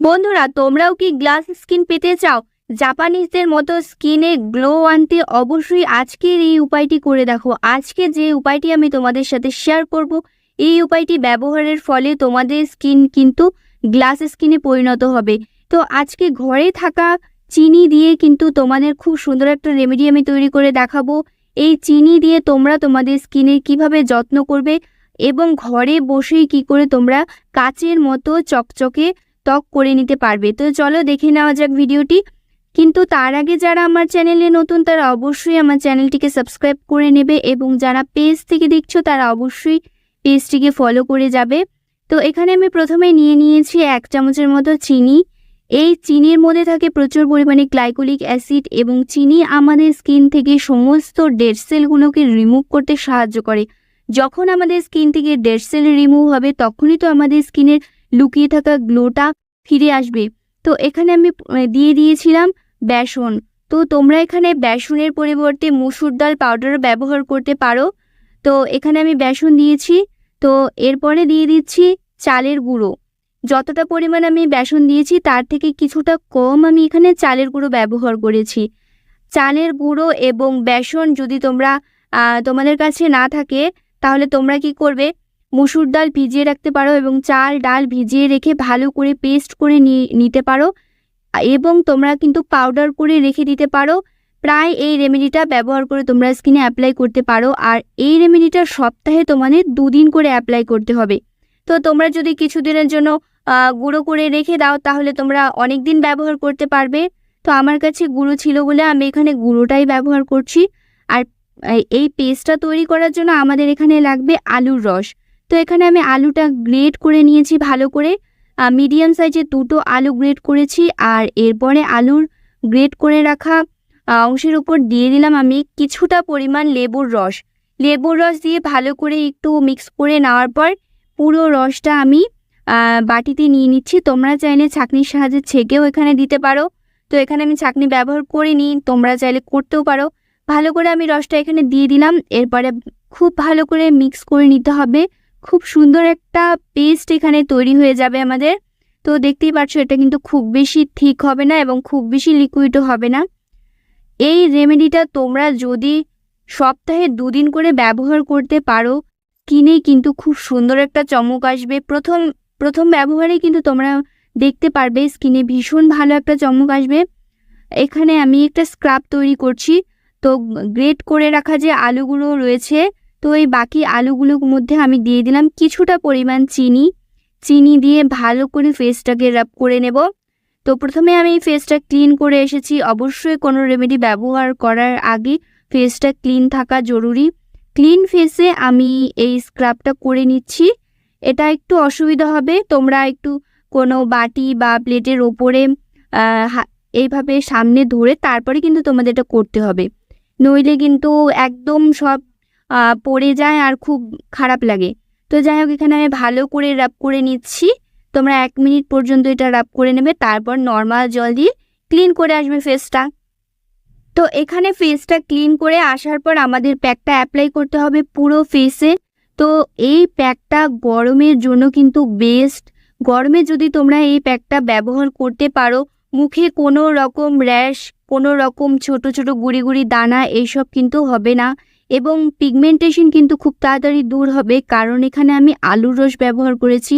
বন্ধুরা, তোমরাও কি গ্লাস স্কিন পেতে চাও? জাপানিজদের মতো স্কিনে গ্লো আনতে অবশ্যই আজকের এই উপায়টি করে দেখো। আজকে যে উপায়টি আমি তোমাদের সাথে শেয়ার করব, এই উপায়টি ব্যবহারের ফলে তোমাদের স্কিন কিন্তু গ্লাস স্কিনে পরিণত হবে। তো আজকে ঘরে থাকা চিনি দিয়ে কিন্তু তোমাদের খুব সুন্দর একটা রেমেডি আমি তৈরি করে দেখাবো। এই চিনি দিয়ে তোমরা তোমাদের স্কিনের কীভাবে যত্ন করবে এবং ঘরে বসেই কি করে তোমরা কাচের মতো চকচকে ত্বক করে নিতে পারবে। তো চলো দেখে নেওয়া যাক ভিডিওটি। কিন্তু তার আগে যারা আমার চ্যানেলে নতুন, তারা অবশ্যই আমার চ্যানেলটিকে সাবস্ক্রাইব করে নেবে এবং যারা পেজ থেকে দেখছ, তারা অবশ্যই পেজটিকে ফলো করে যাবে। তো এখানে আমি প্রথমে নিয়ে নিয়েছি এক চামচের মতো চিনি। এই চিনির মধ্যে থাকে প্রচুর পরিমাণে গ্লাইকোলিক অ্যাসিড এবং চিনি আমাদের স্কিন থেকে সমস্ত ডেড সেলগুলোকে রিমুভ করতে সাহায্য করে। যখন আমাদের স্কিন থেকে ডেড সেল রিমুভ হবে, তখনই তো আমাদের স্কিনের লুকিয়ে থাকা গ্লোটা ফিরে আসবে। তো এখানে আমি দিয়ে দিয়েছিলাম বেসন। তো তোমরা এখানে বেসনের পরিবর্তে মুসুর ডাল পাউডার ব্যবহার করতে পারো। তো এখানে আমি বেসন দিয়েছি। তো এরপরে দিয়ে দিচ্ছি চালের গুঁড়ো। যতটা পরিমাণ আমি বেসন দিয়েছি, তার থেকে কিছুটা কম আমি এখানে চালের গুঁড়ো ব্যবহার করেছি। চালের গুঁড়ো এবং বেসন যদি তোমরা তোমাদের কাছে না থাকে, তাহলে তোমরা কি করবে? মুসুর ডাল ভিজিয়ে রাখতে পারো এবং চাল, ডাল ভিজিয়ে রেখে ভালো করে পেস্ট করে নিতে পারো। এবং তোমরা কিন্তু পাউডার করে রেখে দিতে পারো। প্রায় এই রেমেডিটা ব্যবহার করে তোমরা স্কিনে অ্যাপ্লাই করতে পারো। আর এই রেমেডিটা সপ্তাহে তোমাদের দুদিন করে অ্যাপ্লাই করতে হবে। তো তোমরা যদি কিছুদিনের জন্য গুঁড়ো করে রেখে দাও, তাহলে তোমরা অনেক দিন ব্যবহার করতে পারবে। তো আমার কাছে গুঁড়ো ছিল বলে আমি এখানে গুঁড়োটাই ব্যবহার করছি। আর, এই পেস্টটা তৈরি করার জন্য আমাদের এখানে লাগবে আলুর রস। তো এখানে আমি আলুটা গ্রেড করে নিয়েছি ভালো করে। মিডিয়াম সাইজে দুটো আলু গ্রেড করেছি আর এরপরে আলুর গ্রেড করে রাখা অংশের উপর দিয়ে দিলাম আমি কিছুটা পরিমাণ লেবুর রস। লেবুর রস দিয়ে ভালো করে একটু মিক্স করে নেওয়ার পর পুরো রসটা আমি বাটিতে নিয়ে নিচ্ছি। তোমরা চাইলে ছাঁকনির সাহায্যে ছেঁকেও এখানে দিতে পারো। তো এখানে আমি ছাঁকনি ব্যবহার করিনি, তোমরা চাইলে করতেও পারো। ভালো করে আমি রসটা এখানে দিয়ে দিলাম। এরপরে খুব ভালো করে মিক্স করে নিতে হবে। খুব সুন্দর একটা পেস্ট এখানে তৈরি হয়ে যাবে আমাদের। তো দেখতেই পাচ্ছ, এটা কিন্তু খুব বেশি ঠিক হবে না এবং খুব বেশি লিকুইডও হবে না। এই রেমেডিটা তোমরা যদি সপ্তাহে দুদিন করে ব্যবহার করতে পারো স্কিনে কিন্তু খুব সুন্দর একটা চমক আসবে। প্রথম প্রথম ব্যবহারে কিন্তু তোমরা দেখতে পারবে স্কিনে ভীষণ ভালো একটা চমক আসবে। এখানে আমি একটা স্ক্রাব তৈরি করছি। তো গ্রেট করে রাখা যে আলুগুলো রয়েছে তো এই বাকি আলুগুলোর মধ্যে আমি দিয়ে দিলাম কিছুটা পরিমাণ চিনি। চিনি দিয়ে ভালো করে ফেসটাকে রাব করে নেব। তো প্রথমে আমি ফেসটা ক্লিন করে এসেছি। অবশ্যই কোনো রেমেডি ব্যবহার করার আগে ফেসটা ক্লিন থাকা জরুরি। ক্লিন ফেসে আমি এই স্ক্রাবটা করে নিচ্ছি। এটা একটু অসুবিধা হবে। তোমরা একটু কোনো বাটি বা প্লেটের ওপরে এইভাবে সামনে ধরে তারপরে কিন্তু তোমাদের এটা করতে হবে। নইলে কিন্তু একদম সব পড়ে যায় আর খুব খারাপ লাগে। তো যাই হোক এখানে আমি ভালো করে র্যাপ করে নিচ্ছি। তোমরা এক মিনিট পর্যন্ত এটা র্যাপ করে নেবে, তারপর নর্মাল জল দিয়ে ক্লিন করে আসবে ফেসটা তো এখানে ফেসটা ক্লিন করে আসার পর আমাদের প্যাকটা অ্যাপ্লাই করতে হবে পুরো ফেসে তো এই প্যাকটা গরমের জন্য কিন্তু বেস্ট গরমে যদি তোমরা এই প্যাকটা ব্যবহার করতে পারো, মুখে কোনো রকম র্যাশ কোনো রকম ছোট ছোট গুড়ি গুড়ি দানা, এইসব কিন্তু হবে না। এবং পিগমেন্টেশন কিন্তু খুব তাড়াতাড়ি দূর হবে, কারণ এখানে আমি আলুর রস ব্যবহার করেছি।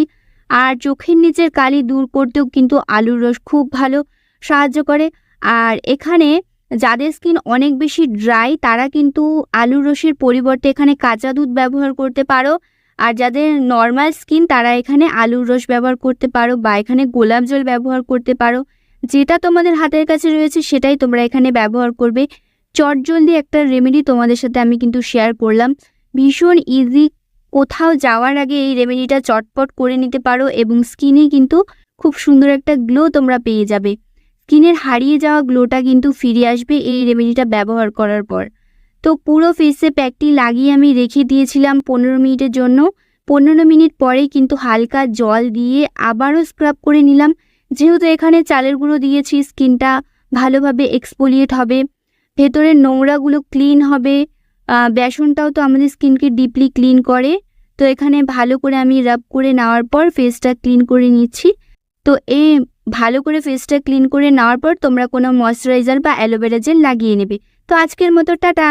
আর চোখের নিচের কালি দূর করতেও কিন্তু আলুর রস খুব ভালো সাহায্য করে। আর এখানে যাদের স্কিন অনেক বেশি ড্রাই তারা কিন্তু আলুর রসের পরিবর্তে এখানে কাঁচা দুধ ব্যবহার করতে পারো। আর যাদের নর্মাল স্কিন তারা এখানে আলুর রস ব্যবহার করতে পারো বা এখানে গোলাপ জল ব্যবহার করতে পারো। যেটা তোমাদের হাতের কাছে রয়েছে, সেটাই তোমরা এখানে ব্যবহার করবে। চটজলদি একটা রেমেডি তোমাদের সাথে আমি কিন্তু শেয়ার করলাম। ভীষণ ইজি কোথাও যাওয়ার আগে এই রেমেডিটা চটপট করে নিতে পারো এবং স্কিনে কিন্তু খুব সুন্দর একটা গ্লো তোমরা পেয়ে যাবে। স্কিনের হারিয়ে যাওয়া গ্লোটা কিন্তু ফিরে আসবে এই রেমেডিটা ব্যবহার করার পর। তো পুরো ফেসে প্যাকটি লাগিয়ে আমি রেখে দিয়েছিলাম পনেরো মিনিটের জন্য। পনেরো মিনিট পরে কিন্তু হালকা জল দিয়ে আবারও স্ক্রাব করে নিলাম। যেহেতু এখানে চালের গুঁড়ো দিয়েছি স্কিনটা ভালোভাবে এক্সপোলিয়েট হবে। ভেতরের নোংরাগুলো ক্লিন হবে। বেসনটাও তো আমাদের স্কিনকে ডিপলি ক্লিন করে। তো এখানে ভালো করে আমি রাব করে নেওয়ার পর ফেসটা ক্লিন করে নিচ্ছি। তো এ, ভালো করে ফেসটা ক্লিন করে নেওয়ার পর তোমরা কোনো ময়শ্চারাইজার বা অ্যালোভেরা জেল লাগিয়ে নেবে। তো আজকের মতো, টাটা!